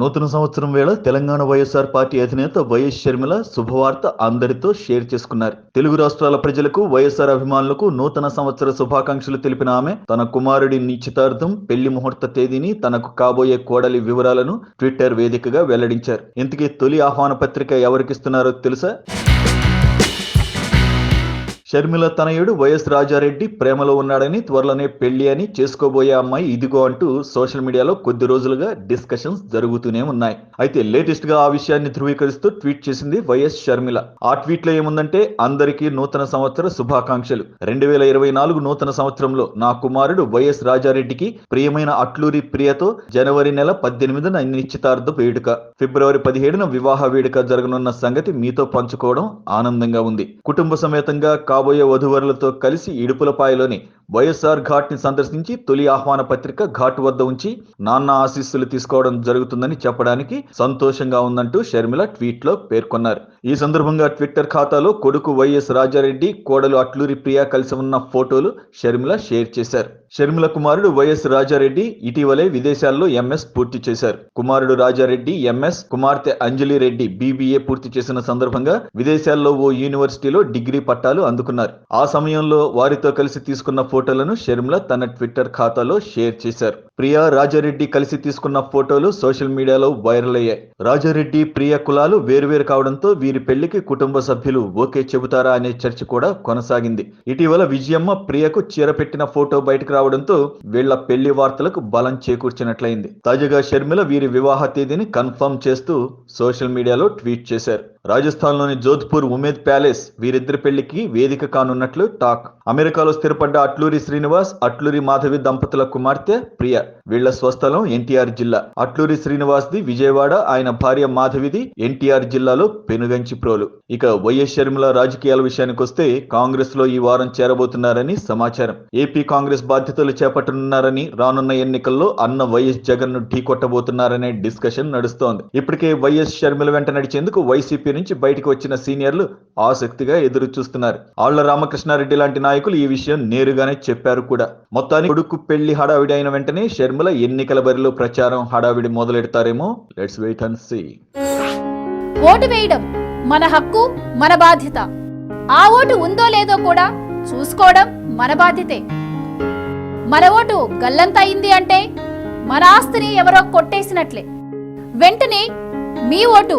నూతన సంవత్సరం వేళ తెలంగాణ వైఎస్ఆర్ పార్టీ అధినేత వైఎస్ షర్మిల శుభవార్త అందరితో షేర్ చేసుకున్నారు. తెలుగు రాష్ట్రాల ప్రజలకు వైఎస్ఆర్ అభిమానులకు నూతన సంవత్సర శుభాకాంక్షలు తెలిపిన ఆమె తన కుమారుడి నిశ్చితార్థం పెళ్ళి ముహూర్త తేదీని తనకు కాబోయే కోడలి వివరాలను ట్విట్టర్ వేదికగా వెల్లడించారు. ఇంతకీ తొలి ఆహ్వాన పత్రిక ఎవరికిస్తున్నారో తెలుసా? షర్మిల తనయుడు వైఎస్ రాజారెడ్డి ప్రేమలో ఉన్నాడని త్వరలోనే పెళ్ళి అని చేసుకోబోయే అమ్మాయి ఇదిగో అంటూ సోషల్ మీడియాలో కొద్ది రోజులుగా డిస్కషన్స్ జరుగుతూనే ఉన్నాయి. అయితే లేటెస్ట్గా ఆ విషయాన్ని ధృవీకరిస్తూ ట్వీట్ చేసింది వైఎస్ షర్మిల. ఆ ట్వీట్లో ఏముందంటే అందరికీ నూతన సంవత్సర శుభాకాంక్షలు. రెండు వేల ఇరవై నాలుగు నూతన సంవత్సరంలో నా కుమారుడు వైఎస్ రాజారెడ్డికి ప్రియమైన అట్లూరి ప్రియతో జనవరి నెల పద్దెనిమిదిన నిశ్చితార్థ వేడుక. ఫిబ్రవరి పదిహేడున వివాహ వేడుక జరగనున్న సంగతి మీతో పంచుకోవడం ఆనందంగా ఉంది. కుటుంబ సమేతంగా కాబోయే వధువరులతో కలిసి ఇడుపులపాయలోని వైఎస్ఆర్ ఘాట్ని సందర్శించి తొలి ఆహ్వాన పత్రిక ఘాట్ వద్ద ఉంచి నాన్న ఆశీస్సులు తీసుకోవడం జరుగుతుందని చెప్పడానికి సంతోషంగా ఉందంటూ షర్మిల ట్వీట్లో పేర్కొన్నారు. ఈ సందర్భంగా ట్విట్టర్ ఖాతాలో కొడుకు వైఎస్ రాజారెడ్డి కోడలు అట్లూరి ప్రియా కలిసి ఉన్న ఫోటోలు షర్మిల షేర్ చేశారు. షర్మిల కుమారుడు వైఎస్ రాజారెడ్డి ఇటీవలే విదేశాల్లో ఎంఎస్ పూర్తి చేశారు. కుమారుడు రాజారెడ్డి ఎంఎస్ కుమార్తె అంజలి రెడ్డి బీబీఏ పూర్తి చేసిన సందర్భంగా విదేశాల్లో ఓ యూనివర్సిటీలో డిగ్రీ పట్టాలు అందుకున్నారు. ఆ సమయంలో వారితో కలిసి తీసుకున్న ఫోటోలను షర్మిల తన ట్విట్టర్ ఖాతాలో షేర్ చేశారు. ప్రియా రాజారెడ్డి కలిసి తీసుకున్న ఫోటోలు సోషల్ మీడియాలో వైరల్ అయ్యాయి. రాజారెడ్డి ప్రియ కులాలు వేరువేరు కావడంతో వీరి పెళ్ళికి కుటుంబ సభ్యులు ఓకే చెబుతారా అనే చర్చ కూడా కొనసాగింది. ఇటీవల విజయమ్మ ప్రియకు చీర పెట్టిన ఫోటో బయటకు రావడంతో వీళ్ళ పెళ్ళి వార్తలకు బలం చేకూర్చినట్లయింది. తాజాగా షర్మిల వీరి వివాహ తేదీని కన్ఫర్మ్ చేస్తూ సోషల్ మీడియాలో ట్వీట్ చేశారు. రాజస్థాన్లోని జోధ్పూర్ ఉమేద్ ప్యాలెస్ వీరిద్దరి పెళ్ళికి వేదిక కానున్నట్లు టాక్. అమెరికాలో స్థిరపడ్డ అట్లూరి శ్రీనివాస్ అట్లూరి మాధవి దంపతుల కుమార్తె ప్రియ. వీళ్ళ స్వస్థలం ఎన్టీఆర్ జిల్లా. అట్లూరి శ్రీనివాస్ ది విజయవాడ ఆయన భార్య మాధవిది ఎన్టీఆర్ జిల్లాలో పెనుగంచి ప్రోలు. ఇక వైఎస్ షర్మిల రాజకీయాల విషయానికి వస్తే కాంగ్రెస్లో ఈ వారం చేరబోతున్నారని సమాచారం. ఏపీ కాంగ్రెస్ బాధ్యతలు చేపట్టనున్నారని రానున్న ఎన్నికల్లో అన్న వైఎస్ జగన్ను ఢీకొట్టబోతున్నారనే డిస్కషన్ నడుస్తోంది. ఇప్పటికే వైఎస్ షర్మిల వెంట నడిచేందుకు వైసీపీ నుంచి బయటకు వచ్చిన సీనియర్లు ఆసక్తిగా ఎదురు చూస్తున్నారు. ఆళ్ళ రామకృష్ణారెడ్డి లాంటి నాయకులు ఈ విషయం నేరుగానే చెప్పారు కూడా. మొత్తానికి కొడుకు పెళ్ళి హడావిడి అయిన వెంటనే షర్మిల ఎన్నికల బరిలో ప్రచారం హడావిడి మొదలెడతారేమో? Let's wait and see vote వేయడం మన హక్కు మన బాధ్యత. ఆ ఓటు ఉందో లేదో కూడా చూసుకోవడం మన బాధ్యతే. మన ఓటు గల్లంతయింది అంటే మన ఆస్తిని ఎవరో కొట్టేసినట్లే. వెంటనే మీ ఓటు